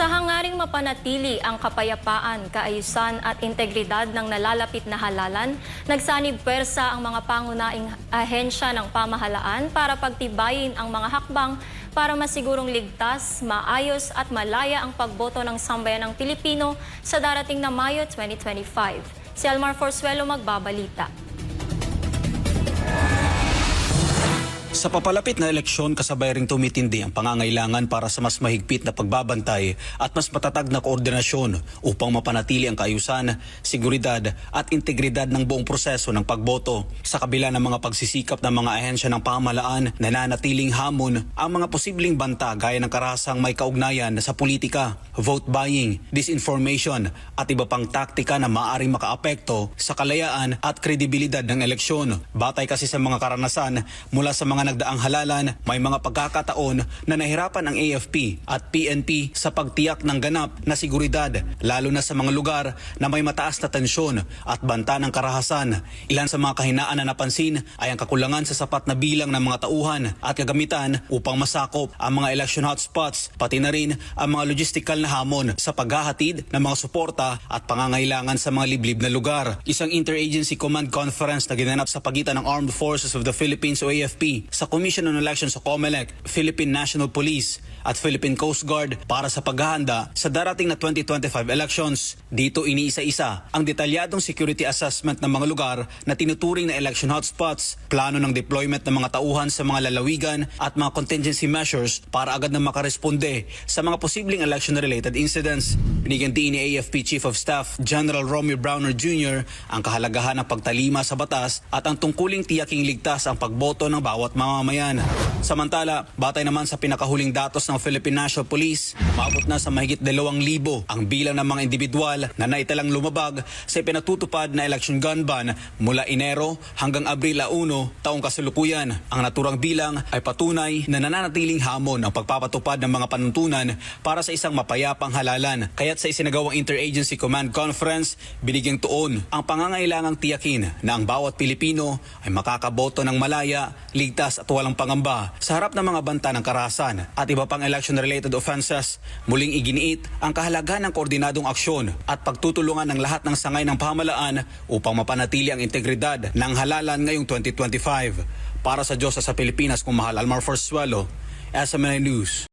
Sa hangaring mapanatili ang kapayapaan, kaayusan at integridad ng nalalapit na halalan, nagsanib pwersa ang mga pangunahing ahensya ng pamahalaan para pagtibayin ang mga hakbang para masigurong ligtas, maayos at malaya ang pagboto ng sambayanang Pilipino sa darating na Mayo 2025. Si Almar Forsuelo magbabalita. Sa papalapit na eleksyon, kasabay ring tumitindi ang pangangailangan para sa mas mahigpit na pagbabantay at mas matatag na koordinasyon upang mapanatili ang kaayusan, seguridad at integridad ng buong proseso ng pagboto. Sa kabila ng mga pagsisikap ng mga ahensya ng pamahalaan, nananatiling hamon ang mga posibleng banta gaya ng karahasang may kaugnayan sa politika, vote buying, disinformation at iba pang taktika na maaaring makaapekto sa kalayaan at kredibilidad ng eleksyon. Batay kasi sa mga karanasan mula sa mga nagdaang halalan, may mga pagkakataon na nahirapan ang AFP at PNP sa pagtiyak ng ganap na seguridad, lalo na sa mga lugar na may mataas na tensyon at banta ng karahasan. Ilan sa mga kahinaan na napansin ay ang kakulangan sa sapat na bilang ng mga tauhan at kagamitan upang masakop ang mga election hotspots, pati na rin ang mga logistical na hamon sa paghahatid ng mga suporta at pangangailangan sa mga liblib na lugar. Isang interagency command conference na ginanap sa pagitan ng Armed Forces of the Philippines o AFP sa Commission on Elections sa COMELEC, Philippine National Police at Philippine Coast Guard para sa paghahanda sa darating na 2025 elections. Dito iniisa-isa ang detalyadong security assessment ng mga lugar na tinuturing na election hotspots, plano ng deployment ng mga tauhan sa mga lalawigan at mga contingency measures para agad na makaresponde sa mga posibleng election-related incidents. Binigyan din ni AFP Chief of Staff General Romeo Browner Jr. ang kahalagahan ng pagtalima sa batas at ang tungkuling tiyaking ligtas ang pagboto ng bawat mamamayan. Samantala, batay naman sa pinakahuling datos ng Philippine National Police, maabot na sa mahigit 2,000 ang bilang ng mga individual na naitalang lumabag sa pinatutupad na election gun ban mula Enero hanggang Abril 1 taong kasalukuyan. Ang naturang bilang ay patunay na nananatiling hamon ang pagpapatupad ng mga panuntunan para sa isang mapayapang halalan. Kaya't sa isinagawang Interagency Command Conference, binigyang tuon ang pangangailangang tiyakin na ang bawat Pilipino ay makakaboto ng malaya, ligtas at walang pangamba sa harap ng mga banta ng karahasan at iba pang election-related offenses. Muling iginiit ang kahalagahan ng koordinadong aksyon at pagtutulungan ng lahat ng sangay ng pamahalaan upang mapanatili ang integridad ng halalan ngayong 2025. Para sa Diyos sa Pilipinas, kung mahal Almar Forsuelo, SMNI News.